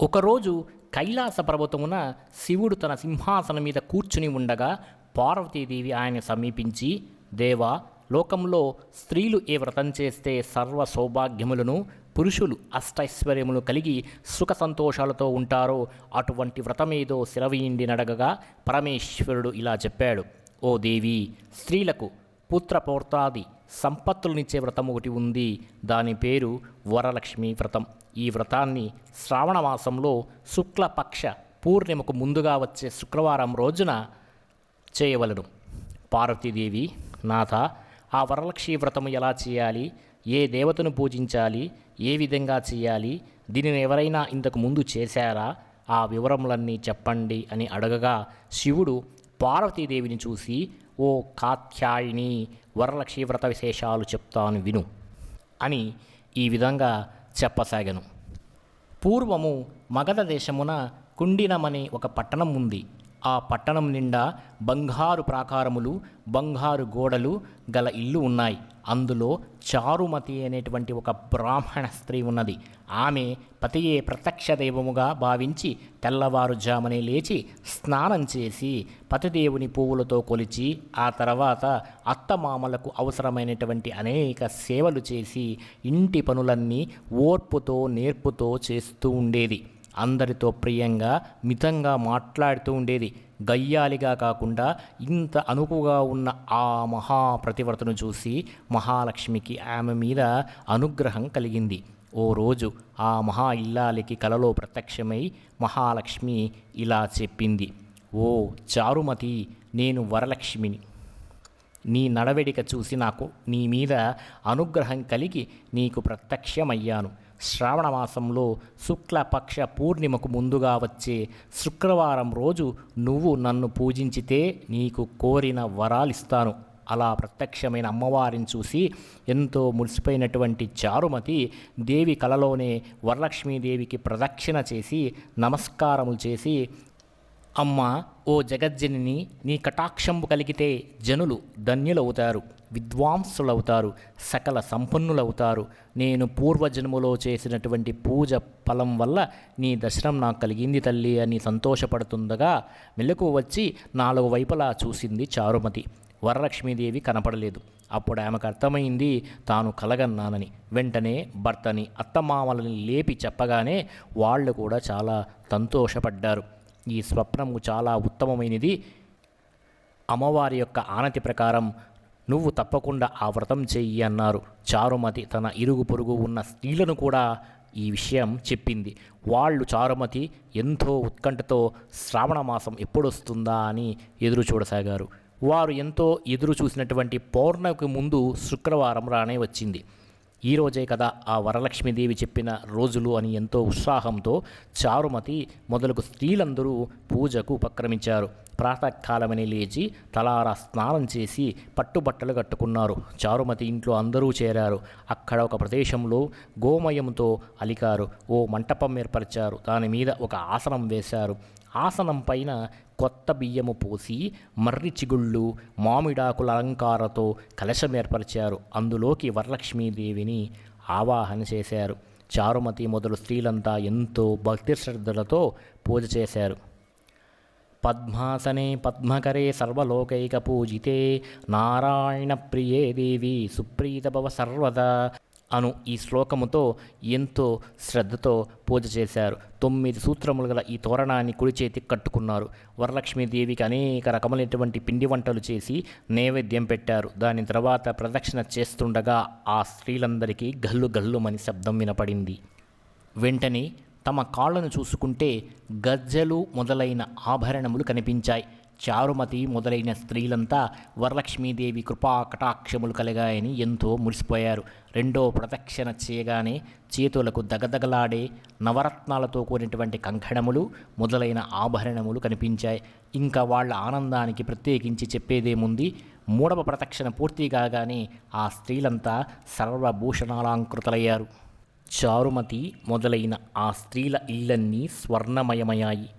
ఒకరోజు కైలాస పర్వతమున శివుడు తన సింహాసనం మీద కూర్చుని ఉండగా పార్వతీదేవి ఆయన సమీపించి దేవా లోకంలో స్త్రీలు ఏ వ్రతం చేస్తే సర్వ సౌభాగ్యములను పురుషులు అష్టైశ్వర్యములు కలిగి సుఖ సంతోషాలతో ఉంటారో అటువంటి వ్రతమేదో శిరవీండి నడగగా పరమేశ్వరుడు ఇలా చెప్పాడు ఓ దేవి స్త్రీలకు పుత్రపౌర్తాది సంపత్తులనిచ్చే వ్రతం ఒకటి ఉంది. దాని పేరు వరలక్ష్మి వ్రతం. ఈ వ్రతాన్ని శ్రావణ మాసంలో శుక్లపక్ష పూర్ణిమకు ముందుగా వచ్చే శుక్రవారం రోజున చేయవలను. పార్వతీదేవి నాథ ఆ వరలక్ష్మి వ్రతము ఎలా చేయాలి? ఏ దేవతను పూజించాలి? ఏ విధంగా చేయాలి? దీనిని ఎవరైనా ఇంతకు ముందు చేశారా? ఆ వివరములన్నీ చెప్పండి అని అడగగా శివుడు పార్వతీదేవిని చూసి ఓ కాత్యాయిని వరలక్ష్మి వ్రత విశేషాలు చెప్తాను విను అని ఈ విధంగా చెప్పసాగను. పూర్వము మగధ దేశమున కుండినమని ఒక పట్టణం ఉంది. ఆ పట్టణం నిండా బంగారు ప్రాకారములు బంగారు గోడలు గల ఇల్లు ఉన్నాయి. అందులో చారుమతి అనేటువంటి ఒక బ్రాహ్మణ స్త్రీ ఉన్నది. ఆమె పతియే ప్రత్యక్ష దైవముగా భావించి తెల్లవారుజామునే లేచి స్నానం చేసి పతిదేవుని పువ్వులతో కొలిచి ఆ తర్వాత అత్తమామలకు అవసరమైనటువంటి అనేక సేవలు చేసి ఇంటి పనులన్నీ ఓర్పుతో నేర్పుతో చేస్తూ ఉండేది. అందరితో ప్రియంగా మితంగా మాట్లాడుతూ ఉండేది. గయ్యాలిగా కాకుండా ఇంత అనుకుగా ఉన్న ఆ మహాప్రతివ్రతను చూసి మహాలక్ష్మికి ఆమె మీద అనుగ్రహం కలిగింది. ఓ రోజు ఆ మహా ఇల్లాలికి కలలో ప్రత్యక్షమై మహాలక్ష్మి ఇలా చెప్పింది. ఓ చారుమతి నేను వరలక్ష్మిని. నీ నడవడిక చూసి నాకు నీ మీద అనుగ్రహం కలిగి నీకు ప్రత్యక్షమయ్యాను. శ్రావణ మాసంలో శుక్లపక్ష పూర్ణిమకు ముందుగా వచ్చే శుక్రవారం రోజు నువ్వు నన్ను పూజించితే నీకు కోరిన వరాలిస్తాను అలా ప్రత్యక్షమైన అమ్మవారిని చూసి ఎంతో మురిసిపోయినటువంటి చారుమతి దేవి కలలోనే వరలక్ష్మీదేవికి ప్రదక్షిణ చేసి నమస్కారములు చేసి అమ్మ ఓ జగజ్జనిని నీ కటాక్షంబు కలిగితే జనులు ధన్యులవుతారు. విద్వాంసులవుతారు సకల సంపన్నులవుతారు. నేను పూర్వజన్మలో చేసినటువంటి పూజ ఫలం వల్ల నీ దర్శనం నాకు కలిగింది తల్లి అని సంతోషపడుతుండగా మెలకు వచ్చి నాలుగు వైపులా చూసింది చారుమతి. వరలక్ష్మీదేవి కనపడలేదు. అప్పుడు ఆమెకు అర్థమైంది తాను కలగన్నానని. వెంటనే భర్తని అత్తమామలని లేపి చెప్పగానే వాళ్ళు కూడా చాలా సంతోషపడ్డారు. ఈ స్వప్నము చాలా ఉత్తమమైనది. అమ్మవారి యొక్క ఆనతి ప్రకారం నువ్వు తప్పకుండా ఆ వ్రతం చెయ్యి అన్నారు. చారుమతి తన ఇరుగు పొరుగు ఉన్న స్త్రీలను కూడా ఈ విషయం చెప్పింది. వాళ్ళు చారుమతి ఎంతో ఉత్కంఠతో శ్రావణ మాసం ఎప్పుడొస్తుందా అని ఎదురు చూడసాగారు. వారు ఎంతో ఎదురు చూసినటువంటి పౌర్ణమికి ముందు శుక్రవారం రానే వచ్చింది. ఈ రోజే కదా ఆ వరలక్ష్మీదేవి చెప్పిన రోజులు అని ఎంతో ఉత్సాహంతో చారుమతి మొదలగు స్త్రీలందరూ పూజకు ఉపక్రమించారు. ప్రాతకాలమని లేచి తలారా స్నానం చేసి పట్టుబట్టలు కట్టుకున్నారు. చారుమతి ఇంట్లో అందరూ చేరారు. అక్కడ ఒక ప్రదేశంలో గోమయంతో అలికారు. ఓ మంటపం ఏర్పరిచారు. దాని మీద ఒక ఆసనం వేశారు. ఆసనం పైన కొత్త బియ్యము పోసి మర్రి చిగుళ్ళు మామిడాకుల అలంకారతో కలశం ఏర్పరిచారు. అందులోకి వరలక్ష్మీదేవిని ఆవాహన చేశారు. చారుమతి మొదలు స్త్రీలంతా ఎంతో భక్తి శ్రద్ధలతో పూజ చేశారు. పద్మాసనే పద్మకరే సర్వలోకైక పూజితే నారాయణ ప్రియే దేవి సుప్రీతభవ సర్వదా అను ఈ శ్లోకముతో ఎంతో శ్రద్ధతో పూజ చేశారు. తొమ్మిది సూత్రములు గల ఈ తోరణాన్ని కుడి చేతి కట్టుకున్నారు. వరలక్ష్మీదేవికి అనేక రకములైనటువంటి పిండి వంటలు చేసి నైవేద్యం పెట్టారు. దాని తర్వాత ప్రదక్షిణ చేస్తుండగా ఆ స్త్రీలందరికీ గల్లు గల్లుమని శబ్దం వినపడింది. వెంటనే తమ కాళ్ళను చూసుకుంటే గజ్జలు మొదలైన ఆభరణములు కనిపించాయి. చారుమతి మొదలైన స్త్రీలంతా వరలక్ష్మీదేవి కృపా కటాక్షములు కలిగాయని ఎంతో మురిసిపోయారు. రెండో ప్రదక్షిణ చేయగానే చేతులకు దగదగలాడే నవరత్నాలతో కూడినటువంటి కంకణములు మొదలైన ఆభరణములు కనిపించాయి. ఇంకా వాళ్ళ ఆనందానికి ప్రత్యేకించి చెప్పేదేముంది? మూడవ ప్రదక్షిణ పూర్తి కాగానే ఆ స్త్రీలంతా సర్వభూషణాలంకృతలయ్యారు. చారుమతి మొదలైన ఆ స్త్రీల ఇళ్ళన్నీ స్వర్ణమయమయ్యాయి.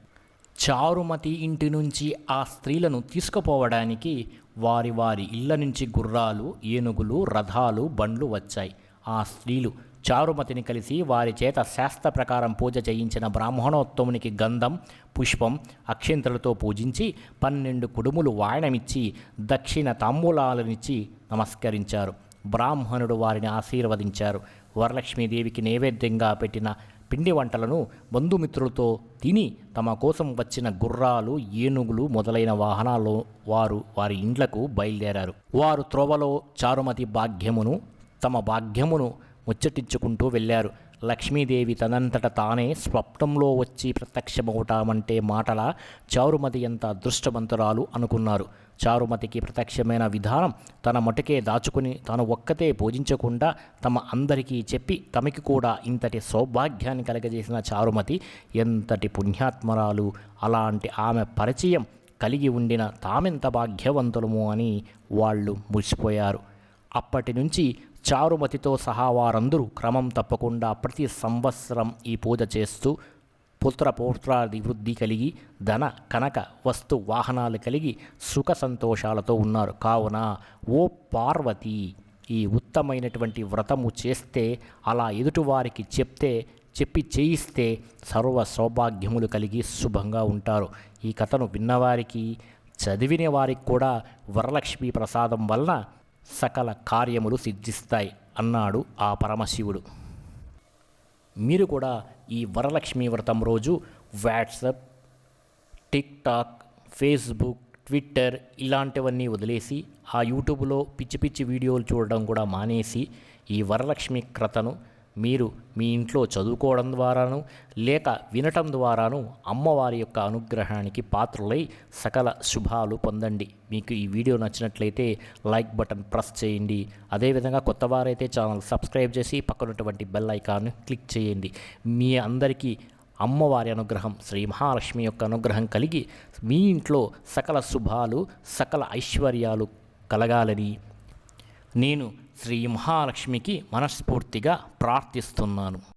చారుమతి ఇంటి నుంచి ఆ స్త్రీలను తీసుకుపోవడానికి వారి వారి ఇళ్ళ నుంచి గుర్రాలు ఏనుగులు రథాలు బండ్లు వచ్చాయి. ఆ స్త్రీలు చారుమతిని కలిసి వారి చేత శాస్త్ర ప్రకారం పూజ చేయించిన బ్రాహ్మణోత్తమునికి గంధం పుష్పం అక్షింతలతో పూజించి పన్నెండు కుడుములు వాయనమిచ్చి దక్షిణ తాంబూలాలనిచ్చి నమస్కరించారు. బ్రాహ్మణుడు వారిని ఆశీర్వదించారు. వరలక్ష్మీదేవికి నైవేద్యంగా పెట్టిన పిండి వంటలను బంధుమిత్రులతో తిని తమ కోసం వచ్చిన గుర్రాలు ఏనుగులు మొదలైన వాహనాల్లో వారు వారి ఇండ్లకు బయలుదేరారు. వారు త్రోవలో చారుమతి భాగ్యమును తమ భాగ్యమును ముచ్చటించుకుంటూ వెళ్ళారు. లక్ష్మీదేవి తనంతట తానే స్వప్నంలో వచ్చి ప్రత్యక్షమవుతామంటే మాటల చారుమతి ఎంత అదృష్టవంతురాలు అనుకున్నారు. చారుమతికి ప్రత్యక్షమైన విధానం తన మటుకే దాచుకుని తాను ఒక్కతే పూజించకుండా తమ అందరికీ చెప్పి తమకి కూడా ఇంతటి సౌభాగ్యాన్ని కలగజేసిన చారుమతి ఎంతటి పుణ్యాత్మరాలు అలాంటి ఆమె పరిచయం కలిగి ఉండిన తామెంత భాగ్యవంతులము అని వాళ్ళు మురిసిపోయారు. అప్పటి నుంచి చారుమతితో సహా వారందరూ క్రమం తప్పకుండా ప్రతి సంవత్సరం ఈ పూజ చేస్తూ పుత్ర పౌత్రాది వృద్ధి కలిగి ధన కనక వస్తు వాహనాలు కలిగి సుఖ సంతోషాలతో ఉన్నారు. కావున ఓ పార్వతి ఈ ఉత్తమైనటువంటి వ్రతము చేస్తే అలా ఎదుటివారికి చెప్తే చెప్పి చేయిస్తే సర్వ సౌభాగ్యములు కలిగి శుభంగా ఉంటారు. ఈ కథను విన్నవారికి చదివిన వారికి కూడా వరలక్ష్మి ప్రసాదం వలన సకల కార్యములు సిద్ధిస్తాయి అన్నాడు ఆ పరమశివుడు. మీరు కూడా ఈ వరలక్ష్మి వ్రతం రోజు WhatsApp TikTok Facebook Twitter ఇలాంటివన్నీ వదిలేసి ఆ యూట్యూబ్లో పిచ్చి పిచ్చి వీడియోలు చూడడం కూడా మానేసి ఈ వరలక్ష్మి క్రతను మీరు మీ ఇంట్లో చదువుకోవడం ద్వారాను లేక వినటం ద్వారాను అమ్మవారి యొక్క అనుగ్రహానికి పాత్రలై సకల శుభాలు పొందండి. మీకు ఈ వీడియో నచ్చినట్లయితే లైక్ బటన్ ప్రెస్ చేయండి. అదేవిధంగా కొత్త వారైతే ఛానల్ సబ్స్క్రైబ్ చేసి పక్కనటువంటి బెల్ ఐకాన్ క్లిక్ చేయండి. మీ అందరికీ అమ్మవారి అనుగ్రహం శ్రీ మహాలక్ష్మి యొక్క అనుగ్రహం కలిగి మీ ఇంట్లో సకల శుభాలు సకల ఐశ్వర్యాలు కలగాలని నేను శ్రీ మహాలక్ష్మికి మనస్ఫూర్తిగా ప్రార్థిస్తున్నాను.